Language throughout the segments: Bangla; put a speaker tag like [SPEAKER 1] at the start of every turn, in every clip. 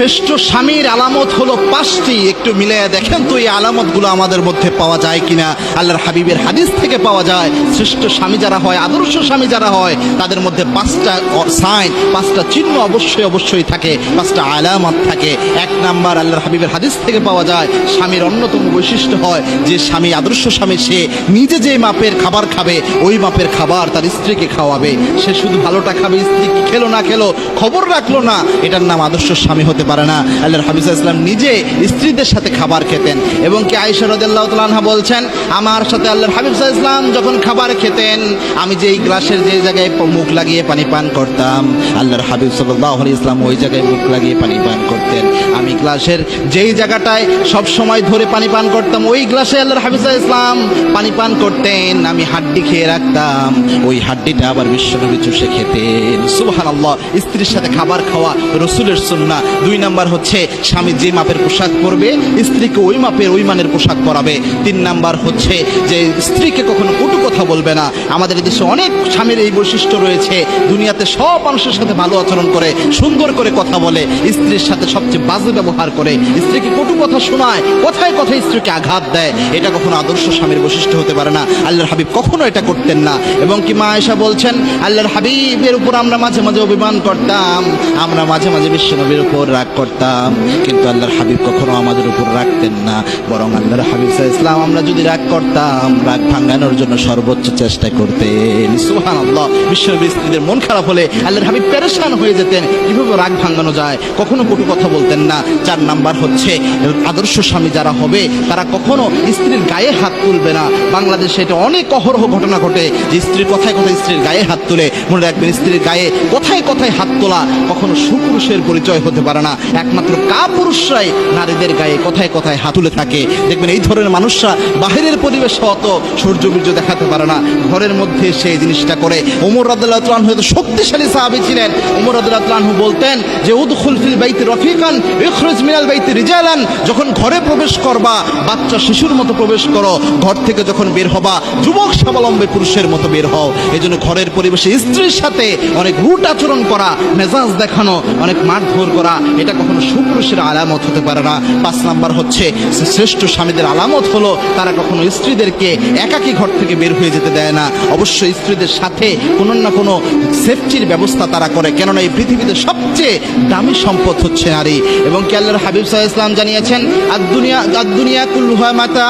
[SPEAKER 1] শ্রেষ্ঠ স্বামীর আলামত হলো পাঁচটি। একটু মিলে দেখেন তো এই আলামতগুলো আমাদের মধ্যে পাওয়া যায় কিনা। আল্লাহর হাবিবের হাদিস থেকে পাওয়া যায়, শ্রেষ্ঠ স্বামী যারা হয়, আদর্শ স্বামী যারা হয়, তাদের মধ্যে পাঁচটা সাইন পাঁচটা চিহ্ন অবশ্যই অবশ্যই থাকে, পাঁচটা আলামত থাকে। এক নাম্বার আল্লাহর হাবিবের হাদিস থেকে পাওয়া যায়, স্বামীর অন্যতম বৈশিষ্ট্য হয় যে স্বামী আদর্শ স্বামী, সে নিজে যে মাপের খাবার খাবে, ওই মাপের খাবার তার স্ত্রীকে খাওয়াবে। সে শুধু ভালোটা খাবে, স্ত্রী খেলো না খেলো, খবর রাখল না, এটার নাম আদর্শ স্বামী হতে পারে না। আল্লাহর হাফিজ ইসলাম নিজে স্ত্রীদের সাথে খাবার খেতেন এবং কি আয়েশা রাদিয়াল্লাহু তাআলা বলছেন, আমার সাথে আল্লাহর হাবিব ইসলাম যখন খাবার খেতেন, আমি যেই গ্লাসের যে জায়গায় মুখ লাগিয়ে পানি পান করতাম, আল্লাহর হাবিব সাল্লাহ ইসলাম ওই জায়গায় মুখ লাগিয়ে পানি পান করতেন। আমি গ্লাসের যেই জায়গাটায় সব সময় ধরে পানি পান করতাম, ওই গ্লাসে আল্লাহর হাবিজ ইসলাম পানি পান করতেন, আমি হাড্ডি খেয়ে রাখতাম, ওই হাড্ডিটা আবার বিশ্বনবী চুষে খেতেন। সুবহানাল্লাহ, স্ত্রীর সাথে খাবার খাওয়া রসুলের সুন্না দুই নাম্বার হচ্ছে স্বামী যে মাপের পোশাক পরবে, স্ত্রীকে ওই মাপের ওই মানের পোশাক পরাবে। তিন নাম্বার হচ্ছে যে স্ত্রীকে কখনো কটু কথা বলবে না। আমাদের দেশে অনেক স্বামীর এই বৈশিষ্ট্য রয়েছে। দুনিয়াতে সব মানুষের সাথে ভালো আচরণ করে, সুন্দর করে কথা বলে। স্ত্রীর সাথে সবচেয়ে বাজে ব্যবহার করে স্ত্রীকে কটু কথা শোনায়, কথায় কথায় স্ত্রীকে আঘাত দেয়। এটা কখনো আদর্শ স্বামীর বৈশিষ্ট্য হতে পারে না। আল্লাহর হাবিব কখনো এটা করতেন না। এবং কি মা আয়েশা বলছেন, আল্লাহর হাবিবের উপর আমরা মাঝে মাঝে অভিমান করতাম, আমরা মাঝে মাঝে বিশ্বনবীর উপর রাগ করতাম। কিন্তু আল্লাহর হাবিব কখনো আমাদের উপর রাখতেন না। বরং আল্লাহর হাবিব ইসলাম আমরা যদি রাগ করতাম, রাগ ভাঙানোর জন্য সর্বোচ্চ চেষ্টা করতেন। সুবহানাল্লাহ। বিশ্বনবীর স্ত্রীদের মন খারাপ হলে আল্লাহর হাবিব পেরেশান হয়ে যেতেন। কীভাবে রাগ ভাঙানো যায়? কখনো কটু কথা বলতেন না। চার নাম্বার হচ্ছে, আদর্শ স্বামী যারা হবে, তারা কখনো স্ত্রীর গায়ে হাত তুলবে না। বাংলাদেশে এটা অনেক অহরহ ঘটনা ঘটে যে স্ত্রীর কথায় কথায় স্ত্রীর গায়ে হাত তুলে। মনে রাখবেন, স্ত্রীর গায়ে কথায় কথায় হাত তোলা কখনো সুপুরুষের পরিচয় হতে পারে না। একমাত্র কা পুরুষরাই নারীদের গায়ে কথায় কথায় হাত তুলে থাকে। দেখবেন, এই ধরনের মানুষরা বাহিরের পরিবেশ অত সূর্য বীর্য দেখাতে পারে না। ঘরের মধ্যে সেই জিনিসটা করে। ওমর রাদুল্লাহ তালান হয়তো শক্তিশালী সাহাবি ছিলেন। ওমর রাদুল্লাহ তালানহু বলতেন যে, উদখুল ফিল বাইতি রফিকান ইখরুজ মিনাল বাইতি রিজালান, যখন ঘরে প্রবেশ করবা, বাচ্চা শিশুর মতো প্রবেশ করো, ঘর থেকে যখন বের হবা, যুবক স্বাবলম্বী পুরুষের মতো বের হও। এই জন্য ঘরের পরিবেশে স্ত্রীর সাথে অনেক রুট আচরণ করা, মেজাজ দেখানো, অনেক মারধর করা, এটা কখনো সুপুরুষের আলামত হতে পারে না। পাঁচ নাম্বার হচ্ছে, শ্রেষ্ঠ স্বামীদের আলামত হলো, তারা কখনো স্ত্রীদেরকে একাকী ঘর থেকে বের হয়ে যেতে দেয় না। অবশ্যই স্ত্রীদের সাথে কোনো না কোনো সেফটির ব্যবস্থা তারা করে, কেননা এই পৃথিবীতে সবচেয়ে দামি সম্পদ হচ্ছে নারী। এবং কি আল্লাহর হাবিব সাহা ইসলাম জানিয়েছেন আর দুনিয়া দুনিয়া মাতা,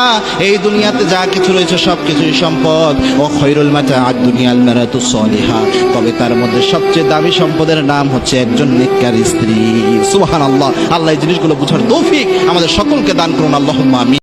[SPEAKER 1] এই দুনিয়াতে যা কিছু রয়েছে সব কিছুই সম্পদ। ও খৈরুল মাতা আর দুনিয়াল মেরাতু সলিহা। তবে তার মধ্যে সবচেয়ে দামি সম্পদের নাম হচ্ছে একজন নিকার স্ত্রী। সুহান আল্লাহ আল্লাহ এই জিনিসগুলো বুঝার তৌফিক আমাদের সকলকে দান করুন। আল্লাহ আমি